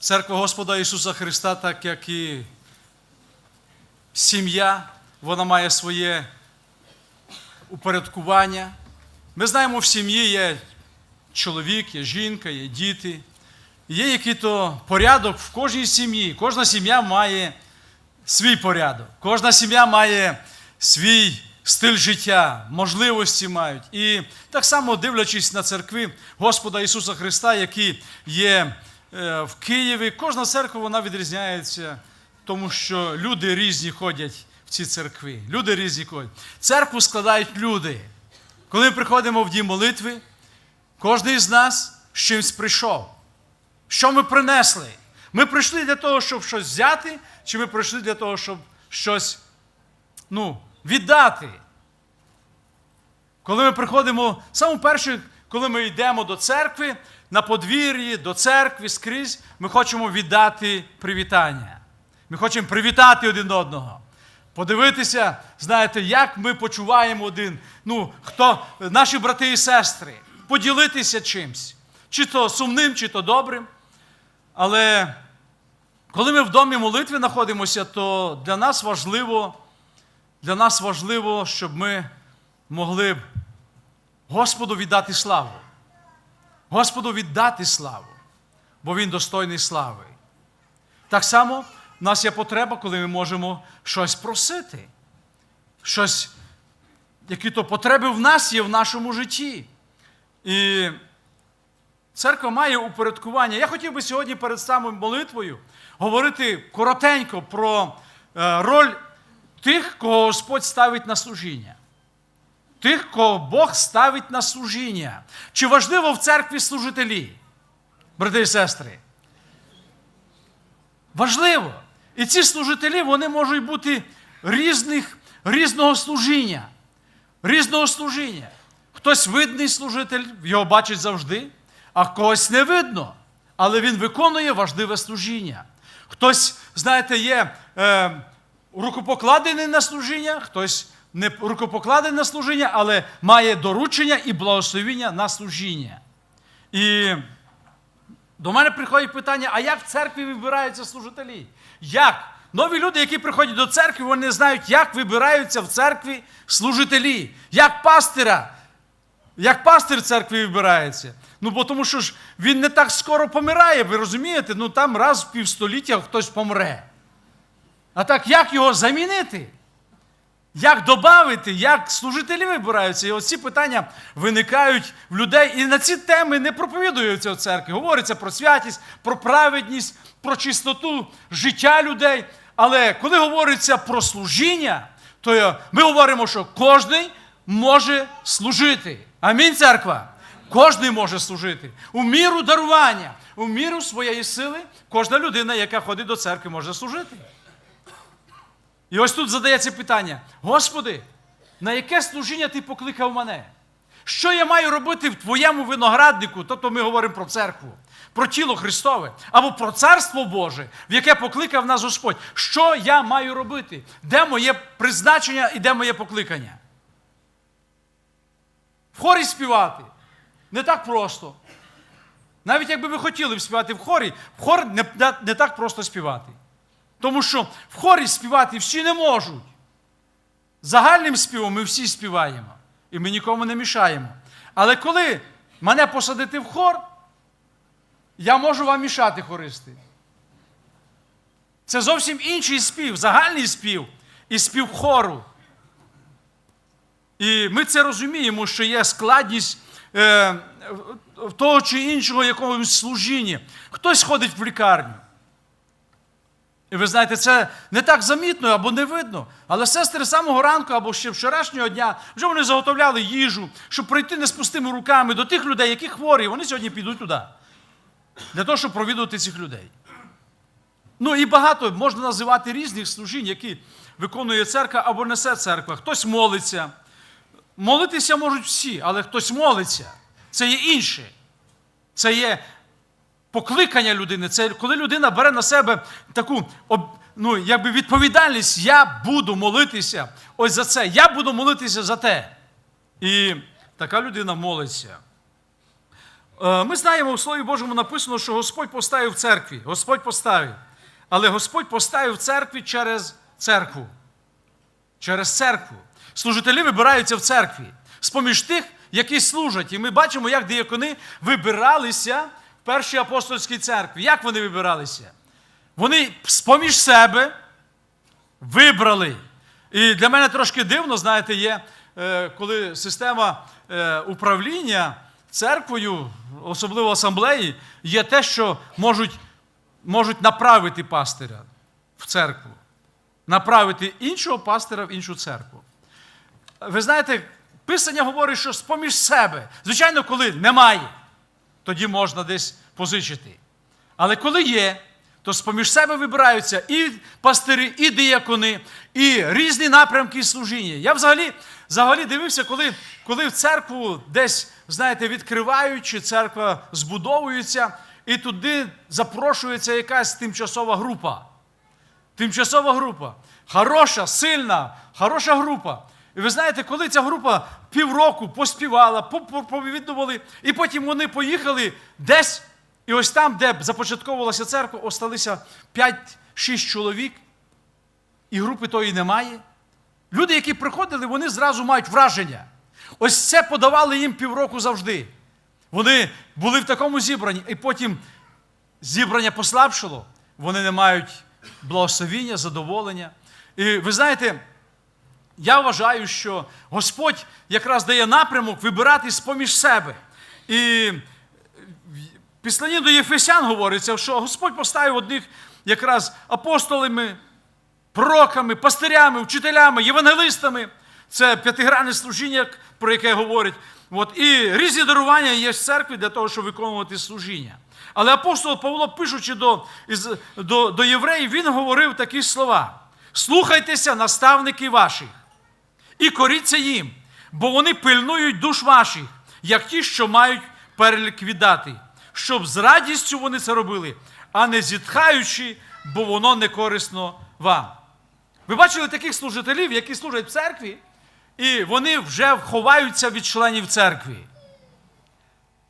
Церква Господа Ісуса Христа, так як і сім'я, вона має своє упорядкування. Ми знаємо, в сім'ї є чоловік, є жінка, є діти. Є який-то порядок в кожній сім'ї. Кожна сім'я має свій порядок. Кожна сім'я має свій стиль життя, можливості мають. І так само, дивлячись на церкви Господа Ісуса Христа, які є в Києві, кожна церква вона відрізняється, тому що люди різні ходять в ці церкви. Люди різні ходять. Церкву складають люди. Коли ми приходимо в дім молитви, кожен з нас з чимось прийшов. Що ми принесли? Ми прийшли для того, щоб щось взяти, чи ми прийшли для того, щоб щось ну, віддати? Коли ми приходимо, саме перше, коли ми йдемо до церкви, на подвір'ї, до церкви скрізь, ми хочемо віддати привітання. Ми хочемо привітати один одного. Подивитися, знаєте, як ми почуваємо один, ну, хто, наші брати і сестри, поділитися чимсь, чи то сумним, чи то добрим. Але коли ми в домі молитви знаходимося, то для нас важливо, для нас важливо, щоб ми могли б Господу віддати славу. Господу віддати славу, бо Він достойний слави. Так само в нас є потреба, коли ми можемо щось просити. Щось, які то потреби в нас є в нашому житті. І церква має упорядкування. Я хотів би сьогодні перед самою молитвою говорити коротенько про е, роль тих, кого Господь ставить на служіння. Тих, кого Бог ставить на служіння. Чи важливо в церкві служителі, брати і сестри? Важливо. І ці служителі вони можуть бути різних, різного служіння. Різного служіння. Хтось видний служитель, його бачить завжди, а когось не видно, але він виконує важливе служіння. Хтось, знаєте, є е, рукопокладений на служіння, хтось не рукопокладений на служіння, але має доручення і благословіння на служіння. І до мене приходить питання: а як в церкві вибираються служителі? Як? Нові люди, які приходять до церкви, вони знають, як вибираються в церкві служителі, як пастира, як пастир церкви вибирається. Ну, бо тому що ж він не так скоро помирає, ви розумієте? Ну там раз в півстоліття хтось помре. А так як його замінити? Як додати, як служителі вибираються? І оці питання виникають в людей. І на ці теми не проповідуються в церкві. Говориться про святість, про праведність, про чистоту життя людей. Але коли говориться про служіння, то ми говоримо, що кожен може служити. Амінь, церква. Кожен може служити. У міру дарування, у міру своєї сили, кожна людина, яка ходить до церкви, може служити. І ось тут задається питання: Господи, на яке служіння ти покликав мене? Що я маю робити в твоєму винограднику? Тобто ми говоримо про церкву, про тіло Христове, або про царство Боже, в яке покликав нас Господь. Що я маю робити? Де моє призначення і де моє покликання? В хорі співати не так просто. Навіть якби ви хотіли б співати в хорі, в хор не, не так просто співати. Тому що в хорі співати всі не можуть. Загальним співом ми всі співаємо. І ми нікому не мішаємо. Але коли мене посадити в хор, я можу вам мішати хористи. Це зовсім інший спів, загальний спів і спів хору. І ми це розуміємо, що є складність е, того чи іншого якогось служіння. Хтось ходить в лікарню. І ви знаєте, це не так замітно або не видно. Але сестри з самого ранку або ще вчорашнього дня вже вони заготовляли їжу, щоб прийти не з пустими руками до тих людей, які хворі. Вони сьогодні підуть туди. Для того, щоб провідувати цих людей. Ну і багато можна називати різних служінь, які виконує церква або несе церква. Хтось молиться. Молитися можуть всі, але хтось молиться. Це є інше. Це є покликання людини. Це коли людина бере на себе таку ну, якби відповідальність, я буду молитися ось за це. Я буду молитися за те. І така людина молиться. Е, Ми знаємо, в Слові Божому написано, що Господь поставив в церкві. Господь поставив. Але Господь поставив в церкві через церкву. Через церкву. Служителі вибираються в церкві. З-поміж тих, які служать. І ми бачимо, як диякони вибиралися першій апостольській церкві. Як вони вибиралися? Вони з-поміж себе вибрали. І для мене трошки дивно, знаєте, є, е, коли система е, управління церквою, особливо асамблеї, є те, що можуть, можуть направити пастиря в церкву, направити іншого пастира в іншу церкву. Ви знаєте, Писання говорить, що з-поміж себе. Звичайно, коли немає, тоді можна десь позичити. Але коли є, то з-поміж себе вибираються і пастирі, і диякони, і різні напрямки служіння. Я взагалі, взагалі дивився, коли, коли в церкву десь, знаєте, відкривають, церква збудовується, і туди запрошується якась тимчасова група. Тимчасова група. Хороша, сильна, хороша група. І ви знаєте, коли ця група півроку поспівала, повідомили, і потім вони поїхали десь, і ось там, де започатковувалася церква, осталися 5-6 чоловік, і групи тої немає. Люди, які приходили, вони зразу мають враження. Ось це подавали їм півроку завжди. Вони були в такому зібранні, і потім зібрання послабшило, вони не мають благословіння, задоволення. І ви знаєте, я вважаю, що Господь якраз дає напрямок вибирати з-поміж себе. І в післанні до Єфесян говориться, що Господь поставив одних якраз апостолами, пророками, пастирями, вчителями, євангелистами. Це п'ятигранне служіння, про яке говорить. От, І різні дарування є в церкві для того, щоб виконувати служіння. Але апостол Павло, пишучи до, до, до євреїв, він говорив такі слова: слухайтеся наставники ваших і коріться їм, бо вони пильнують душ ваших, як ті, що мають перелік віддати, щоб з радістю вони це робили, а не зітхаючи, бо воно не корисно вам. Ви бачили таких служителів, які служать в церкві, і вони вже ховаються від членів церкви.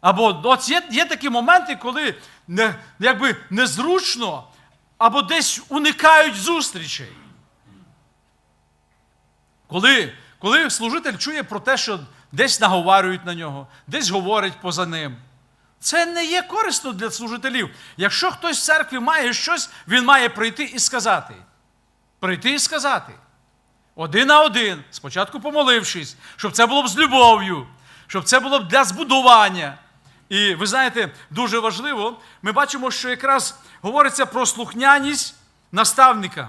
Або от є, є такі моменти, коли не, якби незручно, або десь уникають зустрічей. Коли, коли служитель чує про те, що десь наговарюють на нього, десь говорять поза ним. Це не є корисно для служителів. Якщо хтось в церкві має щось, він має прийти і сказати. Прийти і сказати. Один на один, спочатку помолившись, щоб це було б з любов'ю, щоб це було б для збудування. І ви знаєте, дуже важливо, ми бачимо, що якраз говориться про слухняність наставникам.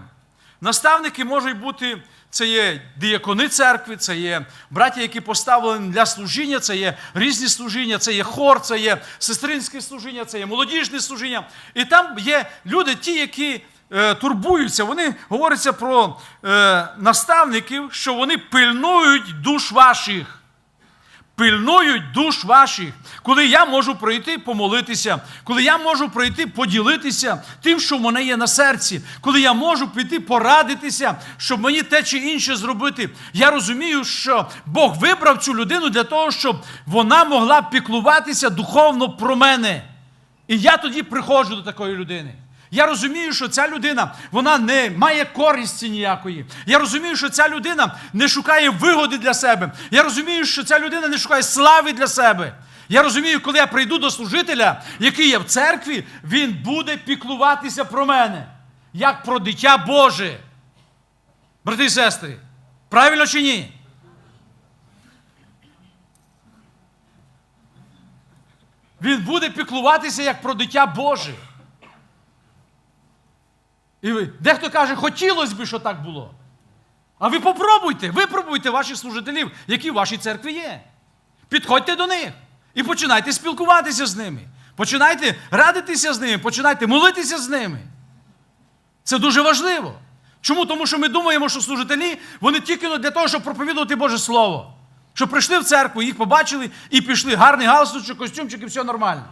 Наставники можуть бути, це є діякони церкви, це є браття, які поставлені для служіння, це є різні служіння, це є хор, це є сестринське служіння, це є молодіжне служіння. І там є люди, ті, які е, турбуються, вони говоряться про е, наставників, що вони пильнують душ ваших. Пильнують душ ваших, коли я можу прийти помолитися, коли я можу прийти поділитися тим, що в мене є на серці, коли я можу піти порадитися, щоб мені те чи інше зробити. Я розумію, що Бог вибрав цю людину для того, щоб вона могла піклуватися духовно про мене. І я тоді приходжу до такої людини. Я розумію, що ця людина вона не має користі ніякої. Я розумію, що ця людина не шукає вигоди для себе. Я розумію, що ця людина не шукає слави для себе. Я розумію, коли я прийду до служителя, який є в церкві, він буде піклуватися про мене, як про дитя Боже. Брати і сестри, правильно чи ні? Він буде піклуватися як про дитя Боже. І ви, дехто каже, хотілося б, що так було. А ви попробуйте, випробуйте ваших служителів, які в вашій церкві є. Підходьте до них і починайте спілкуватися з ними. Починайте радитися з ними, починайте молитися з ними. Це дуже важливо. Чому? Тому що ми думаємо, що служителі вони тільки для того, щоб проповідувати Боже Слово. Щоб прийшли в церкву, їх побачили і пішли гарний галстучок, костюмчик і все нормально.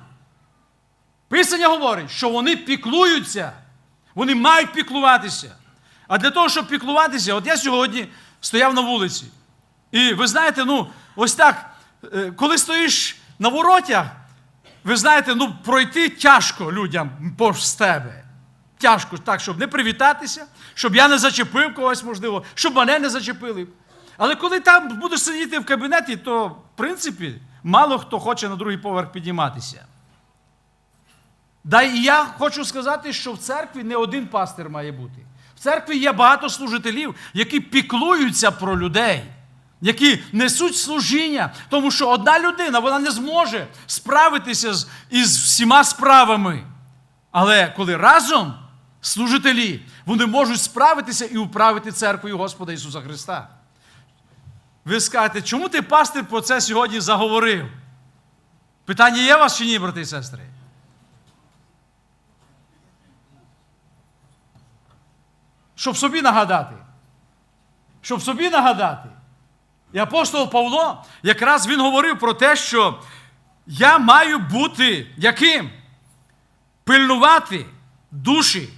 Писання говорить, що вони піклуються. Вони мають піклуватися. А для того, щоб піклуватися, от я сьогодні стояв на вулиці. І ви знаєте, ну, ось так, коли стоїш на воротях, ви знаєте, ну, пройти тяжко людям повз тебе. Тяжко так, щоб не привітатися, щоб я не зачепив когось, можливо, щоб мене не зачепили. Але коли там будеш сидіти в кабінеті, то, в принципі, мало хто хоче на другий поверх підніматися. Да і я хочу сказати, що в церкві не один пастир має бути. В церкві є багато служителів, які піклуються про людей, які несуть служіння, тому що одна людина вона не зможе справитися з, із всіма справами. Але коли разом служителі, вони можуть справитися і управити церквою Господа Ісуса Христа. Ви скажете, чому ти пастир про це сьогодні заговорив? Питання є у вас чи ні, брати і сестри? Щоб собі нагадати. Щоб собі нагадати. І апостол Павло, якраз він говорив про те, що я маю бути яким? Пильнувати душі.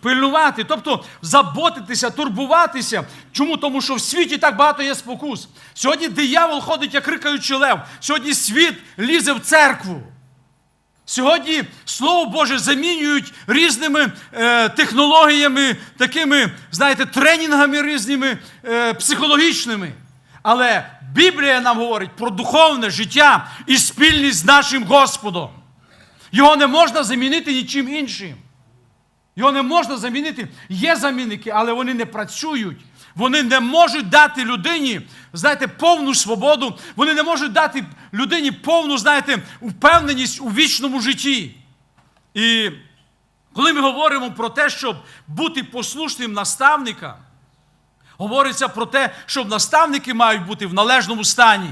Пильнувати, тобто заботитися, турбуватися. Чому? Тому що в світі так багато є спокус. Сьогодні диявол ходить, як рикаючий лев. Сьогодні світ лізе в церкву. Сьогодні Слово Боже замінюють різними е, технологіями, такими, знаєте, тренінгами різними е, психологічними. Але Біблія нам говорить про духовне життя і спільність з нашим Господом. Його не можна замінити нічим іншим. Його не можна замінити. Є замінники, але вони не працюють. Вони не можуть дати людині, знаєте, повну свободу. Вони не можуть дати людині повну, знаєте, впевненість у вічному житті. І коли ми говоримо про те, щоб бути послушним наставникам, говориться про те, щоб наставники мають бути в належному стані.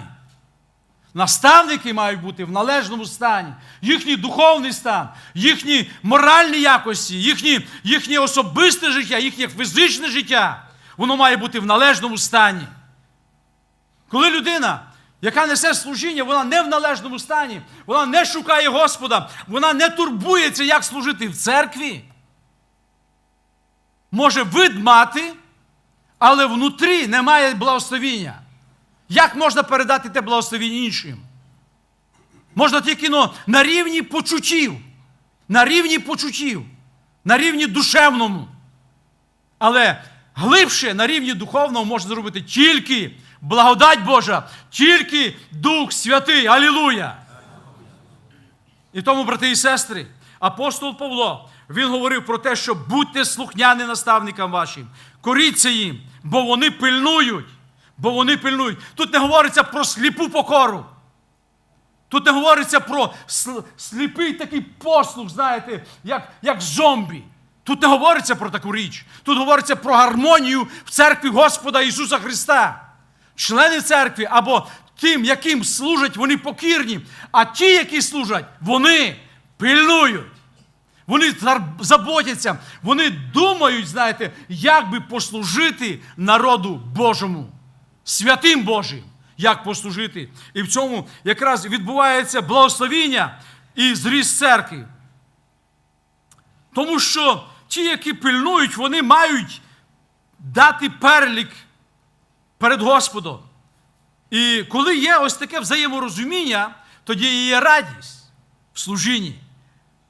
Наставники мають бути в належному стані, їхній духовний стан, їхні моральні якості, їхні, їхнє особисте життя, їхнє фізичне життя, воно має бути в належному стані. Коли людина, яка несе служіння, вона не в належному стані, вона не шукає Господа, вона не турбується, як служити в церкві, може вид мати, але внутрі немає благословіння. Як можна передати те благословіння іншим? Можна тільки ну, на рівні почуттів, на рівні почуттів, на рівні душевному. Але глибше на рівні духовному можна зробити тільки благодать Божа, тільки Дух Святий. Алілуя! І тому, брати і сестри, апостол Павло, він говорив про те, що будьте слухняні наставникам вашим, коріться їм, бо вони пильнують. Бо вони пильнують. Тут не говориться про сліпу покору. Тут не говориться про сліпий такий послух, знаєте, як, як зомбі. Тут не говориться про таку річ. Тут говориться про гармонію в церкві Господа Ісуса Христа. Члени церкви або тим, яким служать, вони покірні. А ті, які служать, вони пильнують. Вони заботяться, вони думають, знаєте, як би послужити народу Божому святим Божим, як послужити. І в цьому якраз відбувається благословіння і зріст церкви. Тому що ті, які пильнують, вони мають дати перелік перед Господом. І коли є ось таке взаєморозуміння, тоді є радість в служінні.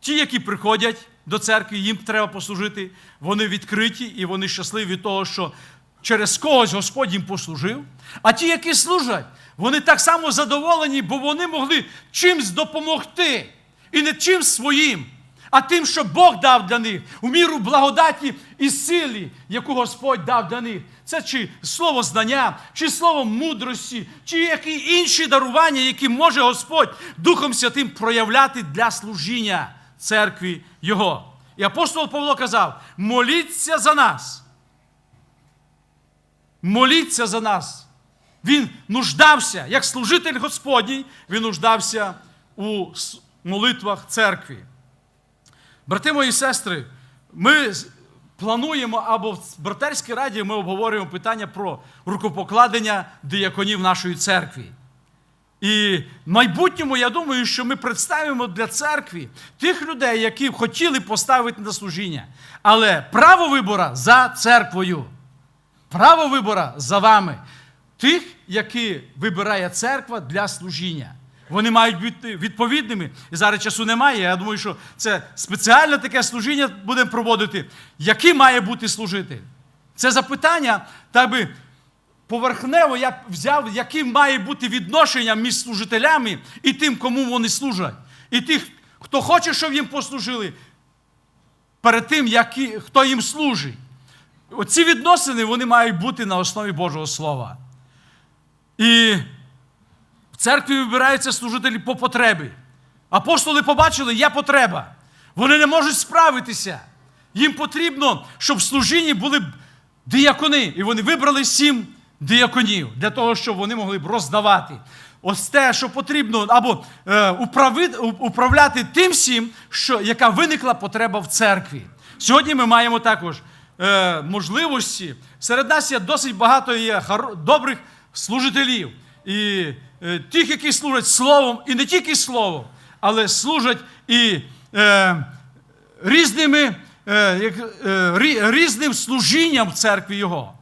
Ті, які приходять до церкви, їм треба послужити, вони відкриті і вони щасливі від того, що через когось Господь їм послужив. А ті, які служать, вони так само задоволені, бо вони могли чимсь допомогти. І не чимсь своїм, а тим, що Бог дав для них, у міру благодаті і силі, яку Господь дав для них. Це чи слово знання, чи слово мудрості, чи які інші дарування, які може Господь Духом Святим проявляти для служіння церкві Його. І апостол Павло казав: моліться за нас моліться за нас. Він нуждався, як служитель Господній, він нуждався у молитвах церкви. Брати мої сестри, ми плануємо або в братерській раді ми обговорюємо питання про рукопокладення дияконів нашої церкви. І в майбутньому, я думаю, що ми представимо для церкви тих людей, які хотіли поставити на служіння. Але право вибора за церквою. Право вибора за вами. Тих, які вибирає церква для служіння. Вони мають бути відповідними. І зараз часу немає. Я думаю, що це спеціальне таке служіння будемо проводити. Який має бути служитель? Це запитання, так би поверхнево я взяв, яким має бути відношення між служителями і тим, кому вони служать. І тих, хто хоче, щоб їм послужили, перед тим, які, хто їм служить. Оці відносини вони мають бути на основі Божого Слова. І церкві вибираються служителі по потребі. Апостоли побачили, є потреба. Вони не можуть справитися. Їм потрібно, щоб в служінні були діякони. І вони вибрали сім діяконів для того, щоб вони могли б роздавати. Ось те, що потрібно, або е, управи- управляти тим всім, що, яка виникла потреба в церкві. Сьогодні ми маємо також е, можливості. Серед нас є досить багато є добрих служителів. І тих, які служать словом, і не тільки словом, але служать і е, різними, е, е, рі- різним служінням в церкві Його.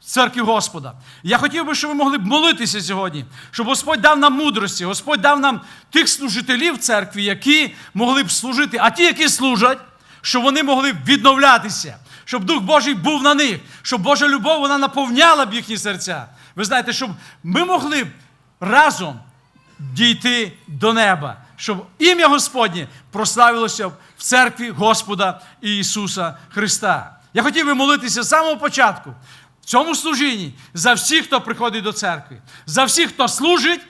в Церкві Господа. Я хотів би, щоб ви могли б молитися сьогодні, щоб Господь дав нам мудрості, Господь дав нам тих служителів церкві, які могли б служити, а ті, які служать, щоб вони могли б відновлятися, щоб Дух Божий був на них, щоб Божа любов вона наповняла б їхні серця. Ви знаєте, щоб ми могли б разом дійти до неба, щоб ім'я Господнє прославилося в церкві Господа Ісуса Христа. Я хотів би молитися з самого початку в цьому служінні за всіх, хто приходить до церкви, за всіх, хто служить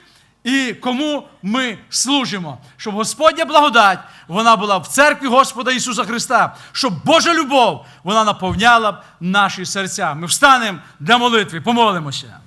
і кому ми служимо, щоб Господня благодать вона була в церкві Господа Ісуса Христа, щоб Божа любов вона наповняла б наші серця. Ми встанемо для молитви, помолимося.